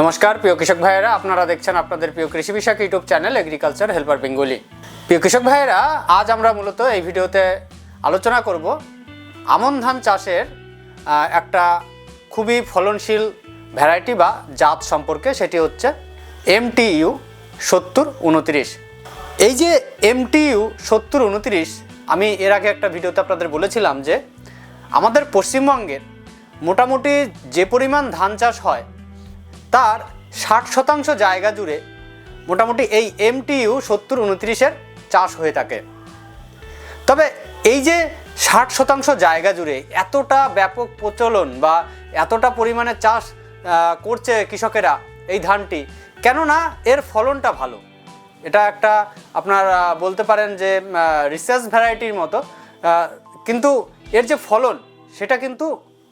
নমস্কার, প্রিয় কৃষক ভাইয়েরা, আপনারা দেখছেন আপনাদের প্রিয় কৃষি বিষয়ক YouTube channel agriculture helper Bengali. প্রিয় কৃষক ভাইয়েরা, আজ আমরা মূলত এই ভিডিওতে আলোচনা করব আমন ধান চাষের একটা খুবই ফলনশীল ভ্যারাইটি বা জাত সম্পর্কে, সেটি হচ্ছে এমটিইউ সত্তর উনত্রিশ। এই যে এমটিইউ সত্তর উনত্রিশ, আমি এর আগে একটা ভিডিওতে আপনাদের বলেছিলাম যে, আমাদের পশ্চিমবঙ্গের মোটামুটি যে পরিমাণ ধান চাষ হয় তার ষাট শতাংশ জায়গা জুড়ে মোটামুটি এই এমটিইউ সত্তর উনত্রিশের চাষ হয়ে থাকে। তবে এই যে ষাট শতাংশ জায়গা জুড়ে এতটা ব্যাপক প্রচলন বা এতটা পরিমাণে চাষ করছে কৃষকেরা এই ধানটি, কেননা এর ফলনটা ভালো। এটা একটা আপনার বলতে পারেন যে রিসার্চ ভ্যারাইটির মতো। কিন্তু এর যে ফলন, সেটা কিন্তু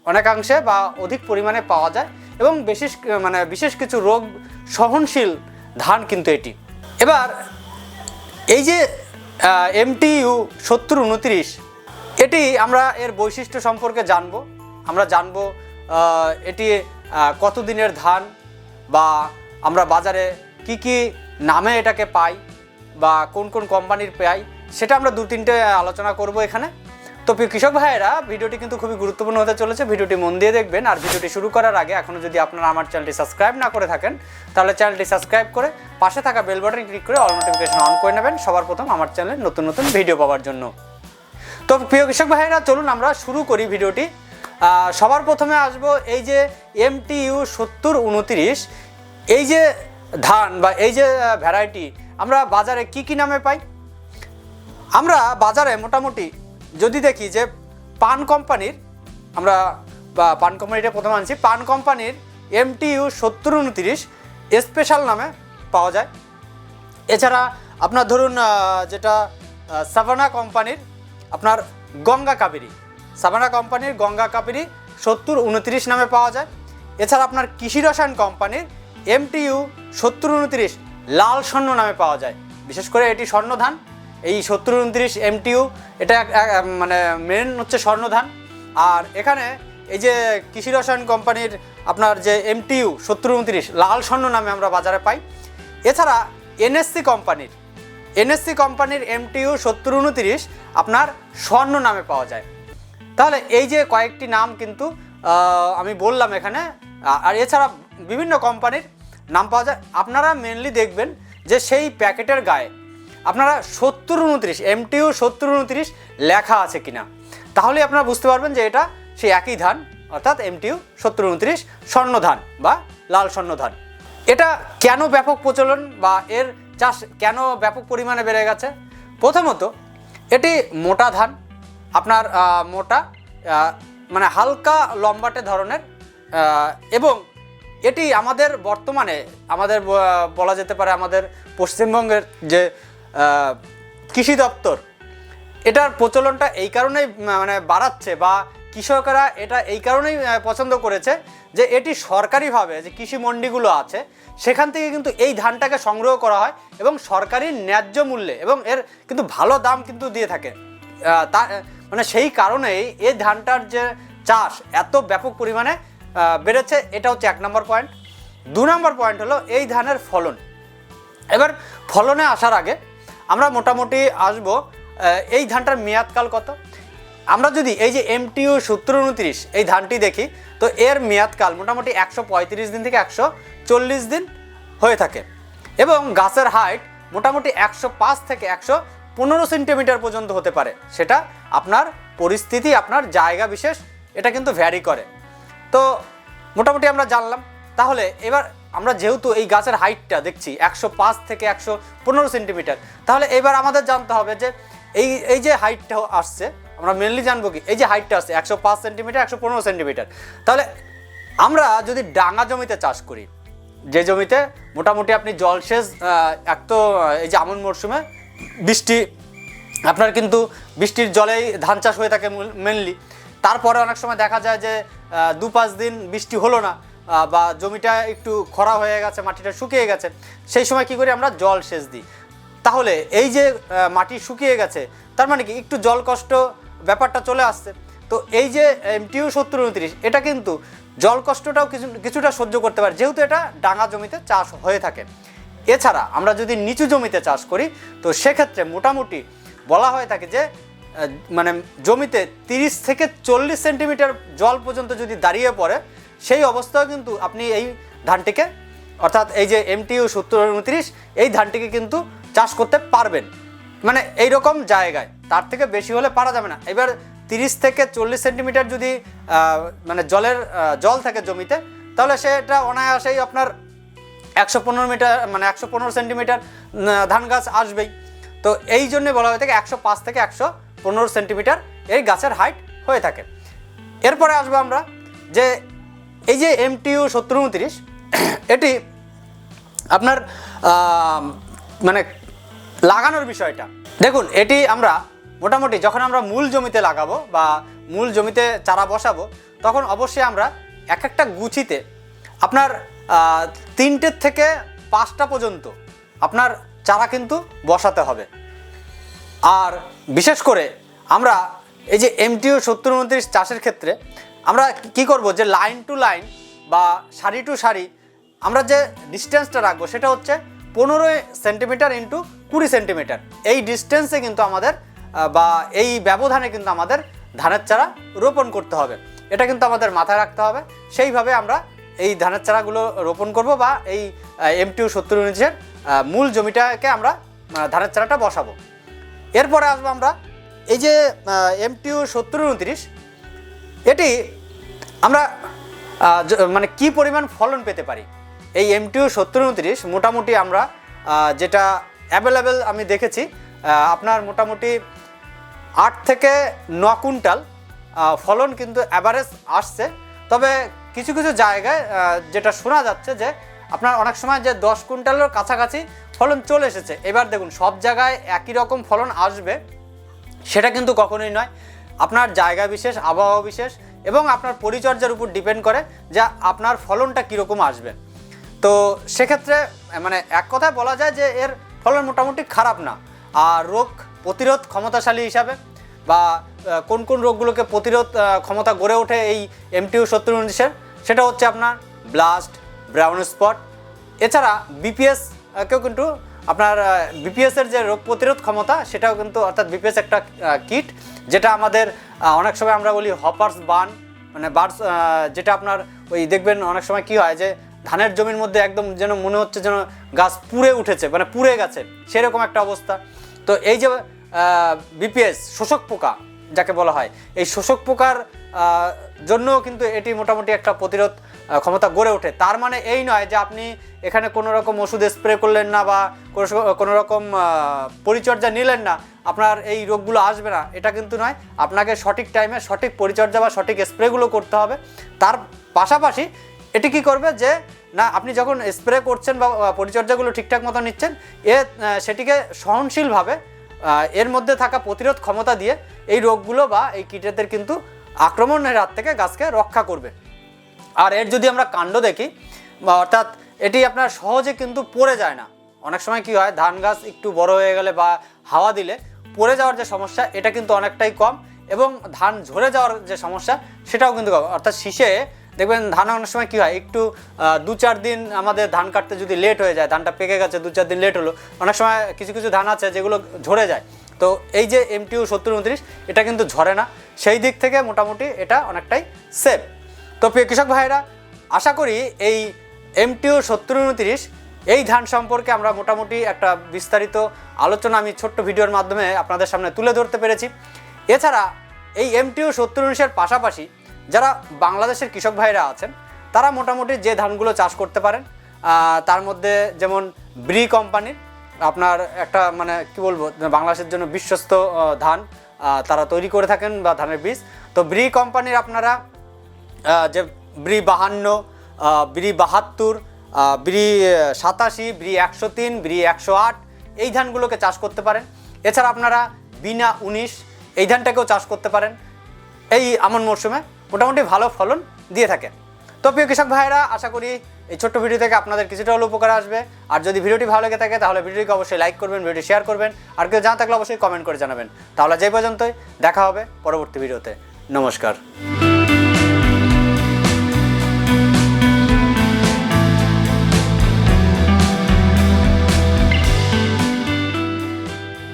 অনেকাংশে বা অধিক পরিমাণে পাওয়া যায়। এবং বিশেষ মানে বিশেষ কিছু রোগ সহনশীল ধান কিন্তু এটি। এবার এই যে এমটিইউ সত্তর উনত্রিশ এটি আমরা এর বৈশিষ্ট্য সম্পর্কে জানব। আমরা জানব এটি আহ, কত দিনের ধান বা আমরা বাজারে কি কি নামে এটাকে পাই বা কোন কোন কোম্পানির পাই সেটা আমরা দু তিনটে আলোচনা করব এখানে। তো কৃষক ভাইয়েরা, ভিডিওটি কিন্তু খুবই গুরুত্বপূর্ণ হতে চলেছে। ভিডিওটি মন দিয়ে দেখবেন। আর ভিডিওটি শুরু করার আগে এখনও যদি আপনারা আমার চ্যানেলটি সাবস্ক্রাইব না করে থাকেন, তাহলে চ্যানেলটি সাবস্ক্রাইব করে পাশে থাকা বেল বাটন ক্লিক করে অল নোটিফিকেশন অন করে নেবেন সবার প্রথম আমার চ্যানেলে নতুন নতুন ভিডিও পাওয়ার জন্য। তো প্রিয় কৃষক ভাইয়েরা, চলুন আমরা শুরু করি ভিডিওটি। সবার প্রথমে আসব এই যে এমটিইউ সত্তর উনত্রিশ। এই যে ধান বা এই যে ভ্যারাইটি আমরা বাজারে কি কি নামে পাই? আমরা বাজারে মোটামুটি যদি দেখি যে পান কোম্পানির, আমরা, বা পান কোম্পানিটা প্রথমে আনছি, পান কোম্পানির এমটিইউ সত্তর উনত্রিশ স্পেশাল নামে পাওয়া যায়। এছাড়া আপনার ধরুন যেটা সাভানা কোম্পানির আপনার গঙ্গা কাবেরি। সাভানা কোম্পানির গঙ্গা কাবেরি সত্তর উনত্রিশ নামে পাওয়া যায়। এছাড়া আপনার কৃষি রসায়ন কোম্পানির এমটিইউ সত্তর উনত্রিশ লাল স্বর্ণ নামে পাওয়া যায়। বিশেষ করে এটি স্বর্ণ ধান এই সত্তর উনত্রিশ এমটিইউ এটা মানে মেন হচ্ছে স্বর্ণধান। আর এখানে এই যে কৃষি রসায়ন কোম্পানির আপনার যে এমটিইউ সত্তর উনত্রিশ, লাল স্বর্ণ নামে আমরা বাজারে পাই। এছাড়া এনএসসি কোম্পানির এনএসসি কোম্পানির এমটিইউ সত্তর উনত্রিশ আপনার স্বর্ণ নামে পাওয়া যায়। তাহলে এই যে কয়েকটি নাম কিন্তু আমি বললাম এখানে। আর এছাড়া বিভিন্ন কোম্পানির নাম পাওয়া যায়। আপনারা মেনলি দেখবেন যে সেই প্যাকেটের গায়ে আপনারা সত্তর উনত্রিশ এমটিইউ সত্তর উনত্রিশ লেখা আছে কিনা? তাহলে আপনারা বুঝতে পারবেন যে এটা সেই একই ধান, অর্থাৎ এমটিইউ সত্তর উনত্রিশ স্বর্ণ ধান বা লাল স্বর্ণ ধান। এটা কেন ব্যাপক প্রচলন বা এর চাষ কেন ব্যাপক পরিমাণে বেড়ে গেছে? প্রথমত, এটি মোটা ধান। আপনার মোটা মানে হালকা লম্বাটে ধরনের এবং এটি আমাদের বর্তমানে, আমাদের বলা যেতে পারে আমাদের পশ্চিমবঙ্গের যে কৃষি দপ্তর। এটার প্রচলনটা এই কারণেই মানে বাড়াচ্ছে বা কৃষকরা এটা এই কারণেই পছন্দ করেছে যে এটি সরকারিভাবে যে কৃষি মন্ডিগুলো আছে, সেখান থেকে কিন্তু এই ধানটাকে সংগ্রহ করা হয় এবং সরকারি ন্যায্য মূল্যে এবং এর কিন্তু ভালো দাম কিন্তু দিয়ে থাকে। তা মানে সেই কারণেই এই ধানটার যে চাষ এত ব্যাপক পরিমাণে বেড়েছে, এটা হচ্ছে এক নম্বর পয়েন্ট। দু নম্বর পয়েন্ট হলো এই ধানের ফলন। এবার ফলনে আসার আগে আমরা মোটামুটি আসব এই ধানটার মেয়াদকাল কত? আমরা যদি এই যে এমটিউ সত্তর উনত্রিশ, এই ধানটি দেখি, তো এর মেয়াদকাল মোটামুটি একশো পঁয়ত্রিশ দিন থেকে একশো চল্লিশ দিন হয়ে থাকে। এবং গাছের হাইট মোটামুটি একশো পাঁচ থেকে একশো পনেরো সেন্টিমিটার পর্যন্ত হতে পারে। সেটা আপনার পরিস্থিতি, আপনার জায়গা বিশেষ, এটা কিন্তু ভ্যারি করে। তো মোটামুটি আমরা জানলাম। তাহলে এবার আমরা যেহেতু এই গাছের হাইটটা দেখছি, একশো পাঁচ থেকে একশো পনেরো সেন্টিমিটার তাহলে এবার আমাদের জানতে হবে যে এই এই যে হাইটটা আসছে, আমরা মেনলি জানব কি, এই যে হাইটটা আসছে, একশো পাঁচ সেন্টিমিটার একশো পনেরো সেন্টিমিটার তাহলে আমরা যদি ডাঙা জমিতে চাষ করি, যে জমিতে মোটামুটি আপনি জলসেচ এক তো এই যে আমন মরশুমে বৃষ্টি, আপনার কিন্তু বৃষ্টির জলেই ধান চাষ হয়ে থাকে মেনলি তারপরে অনেক সময় দেখা যায় যে দু পাঁচ দিন বৃষ্টি হলো না বা জমিটা একটু খরা হয়ে গেছে, মাটিটা শুকিয়ে গেছে, সেই সময় কি করি আমরা জল সেচ দিই। তাহলে এই যে মাটি শুকিয়ে গেছে, তার মানে কি একটু জল কষ্ট ব্যাপারটা চলে আসছে। তো এই যে এমটিউ সত্তর উনত্রিশ, এটা কিন্তু জল কষ্টটাও কিছু, কিছুটা সহ্য করতে পারে, যেহেতু এটা ডাঙা জমিতে চাষ হয়ে থাকে। এছাড়া আমরা যদি নিচু জমিতে চাষ করি, তো সেক্ষেত্রে মোটামুটি বলা হয়ে থাকে যে মানে জমিতে তিরিশ থেকে চল্লিশ সেন্টিমিটার জল পর্যন্ত যদি দাঁড়িয়ে পড়ে সেই অবস্থাও কিন্তু আপনি এই ধানটিকে, অর্থাৎ এই যে এমটিউ সত্তর উনত্রিশ, এই ধানটিকে কিন্তু চাষ করতে পারবেন। মানে এই রকম জায়গায়, তার থেকে বেশি হলে পারা যাবে না। এবার তিরিশ থেকে চল্লিশ সেন্টিমিটার যদি মানে জলের জল থাকে জমিতে, তাহলে সেটা অনায়াসেই আপনার একশো পনেরো মিটার মানে একশো পনেরো সেন্টিমিটার ধান গাছ আসবেই। তো এই জন্য বলা হয়ে থাকে একশো পাঁচ থেকে একশো পনেরো সেন্টিমিটার এই গাছের হাইট হয়ে থাকে। এরপরে আসব আমরা যে এই যে এমটিউ সত্তর উনত্রিশ, এটি আপনার মানে লাগানোর বিষয়টা। দেখুন, এটি আমরা মোটামুটি যখন আমরা মূল জমিতে লাগাবো বা মূল জমিতে চারা বসাবো, তখন অবশ্যই আমরা এক একটা গুছিতে আপনার তিনটের থেকে পাঁচটা পর্যন্ত আপনার চারা কিন্তু বসাতে হবে। আর বিশেষ করে আমরা এই যে এমটিও সত্তর উনত্রিশ চাষের ক্ষেত্রে আমরা কি করব যে লাইন টু লাইন বা সারি টু সারি আমরা যে ডিস্টেন্সটা রাখব সেটা হচ্ছে পনেরো সেন্টিমিটার ইন্টু কুড়ি সেন্টিমিটার এই ডিস্টেন্সে কিন্তু আমাদের বা এই ব্যবধানে কিন্তু আমাদের ধানের চারা রোপণ করতে হবে। এটা কিন্তু আমাদের মাথায় রাখতে হবে। সেইভাবে আমরা এই ধানের চারাগুলো রোপণ করব বা এই এমটিউ সত্তর উনিশের মূল জমিটাকে আমরা ধানের চারাটা বসাবো। এরপরে আসব আমরা এই যে এমটিউ সত্তর উনত্রিশ এটি আমরা মানে কি পরিমাণ ফলন পেতে পারি? এই এমটিউ সত্তর উনত্রিশ মোটামুটি আমরা যেটা অ্যাভেলেবেল আমি দেখেছি আপনার মোটামুটি আট থেকে ন কুইন্টাল ফলন কিন্তু অ্যাভারেজ আসছে। তবে কিছু কিছু জায়গায় যেটা শোনা যাচ্ছে যে আপনার অনেক সময় যে দশ কুইন্টালের কাছাকাছি ফলন চলে এসেছে। এবার দেখুন, সব জায়গায় একই রকম ফলন আসবে, সেটা কিন্তু কখনোই নয়। আপনার জায়গা বিশেষ, আবহাওয়া বিশেষ এবং আপনার পরিচর্যার উপর ডিপেন্ড করে যে আপনার ফলনটা কীরকম আসবে। তো সেক্ষেত্রে মানে এক কথায় বলা যায় যে এর ফলন মোটামুটি খারাপ না। আর রোগ প্রতিরোধ ক্ষমতাশালী হিসাবে বা কোন কোন রোগগুলোকে প্রতিরোধ ক্ষমতা গড়ে ওঠে এই এমটিউ সত্তর উনিশের, সেটা হচ্ছে আপনার ব্লাস্ট, ব্রাউন স্পট। এছাড়া বিপিএস কেও কিন্তু আপনার বিপিএসের যে রোগ প্রতিরোধ ক্ষমতা, সেটাও কিন্তু অর্থাৎ বিপিএস একটা কিট। যেটা আমাদের অনেক সময় আমরা বলি হপার্স বান মানে বার্স যেটা আপনার ওই দেখবেন অনেক সময় কি হয় যে ধানের জমির মধ্যে একদম যেন মনে হচ্ছে যেন গাছ পুড়ে উঠেছে মানে পুড়ে গেছে সেরকম একটা অবস্থা। তো এই যে বিপিএস শোষক পোকা যাকে বলা হয় এই শোষক পোকার আহ, জন্যও কিন্তু এটি মোটামুটি একটা প্রতিরোধ ক্ষমতা গড়ে ওঠে। তার মানে এই নয় যে আপনি এখানে কোনো রকম ওষুধ স্প্রে করলেন না বা কোনো রকম পরিচর্যা নিলেন না, আপনার এই রোগগুলো আসবে না। এটা কিন্তু নয়, আপনাকে সঠিক টাইমে সঠিক পরিচর্যা বা সঠিক স্প্রেগুলো করতে হবে। তার পাশাপাশি এটি কি করবে যে, না, আপনি যখন স্প্রে করছেন বা পরিচর্যাগুলো ঠিকঠাক মতো নিচ্ছেন, এ সেটিকে সহনশীলভাবে এর মধ্যে থাকা প্রতিরোধ ক্ষমতা দিয়ে এই রোগগুলো বা এই কীটেদের কিন্তু আক্রমণের হাত থেকে গাছকে রক্ষা করবে। আর এর যদি আমরা কাণ্ড দেখি অর্থাৎ এটি আপনার সহজে কিন্তু পড়ে যায় না। অনেক সময় কি হয়, ধান গাছ একটু বড় হয়ে গেলে বা হাওয়া দিলে পড়ে যাওয়ার যে সমস্যা, এটা কিন্তু অনেকটাই কম এবং ধান ঝরে যাওয়ার যে সমস্যা, সেটাও কিন্তু কম। অর্থাৎ শীষে দেখবেন ধান অনেক সময় কী হয়, একটু দু চার দিন আমাদের ধান কাটতে যদি লেট হয়ে যায়, ধানটা পেকে গেছে, দু চার দিন লেট হলো, অনেক সময় কিছু কিছু ধান আছে যেগুলো ঝরে যায়। তো এই যে এমটিউ সত্তর, উনত্রিশ, এটা কিন্তু ঝরে না। সেই দিক থেকে মোটামুটি এটা অনেকটাই সেফ তো প্রিয় কৃষক ভাইরা আশা করি এই এমটিও সত্তর উনত্রিশ, এই ধান সম্পর্কে আমরা মোটামুটি একটা বিস্তারিত আলোচনা আমি ছোট্ট ভিডিওর মাধ্যমে আপনাদের সামনে তুলে ধরতে পেরেছি। এছাড়া এই এমটিও সত্তর উনিশের পাশাপাশি যারা বাংলাদেশের কৃষক ভাইরা আছেন, তারা মোটামুটি যে ধানগুলো চাষ করতে পারেন তার মধ্যে যেমন ব্রি কোম্পানির আপনার একটা মানে কি বলব, বাংলাদেশের জন্য বিশ্বস্ত ধান তারা তৈরি করে থাকেন বা ধানের বীজ। তো ব্রি কোম্পানির আপনারা যে ব্রি বাহান্ন ব্রি বাহাত্তর ব্রি সাতাশি ব্রি একশো তিন ব্রি একশো আট, এই ধানগুলোকে চাষ করতে পারেন। এছাড়া আপনারা বিনা উনিশ এই ধানটাকেও চাষ করতে পারেন। এই আমন মরশুমে মোটামুটি ভালো ফলন দিয়ে থাকে। তো প্রিয় কৃষক ভাইয়েরা, আশা করি এই ছোট্ট ভিডিও থেকে আপনাদের কিছুটা হলেও উপকার আসবে। আর যদি ভিডিওটি ভালো লেগে থাকে, তাহলে ভিডিওটিকে অবশ্যই লাইক করবেন ভিডিও শেয়ার করবেন। আর কেউ জানা থাকলে অবশ্যই কমেন্ট করে জানাবেন। তাহলে যে পর্যন্তই, দেখা হবে পরবর্তী ভিডিওতে। নমস্কার।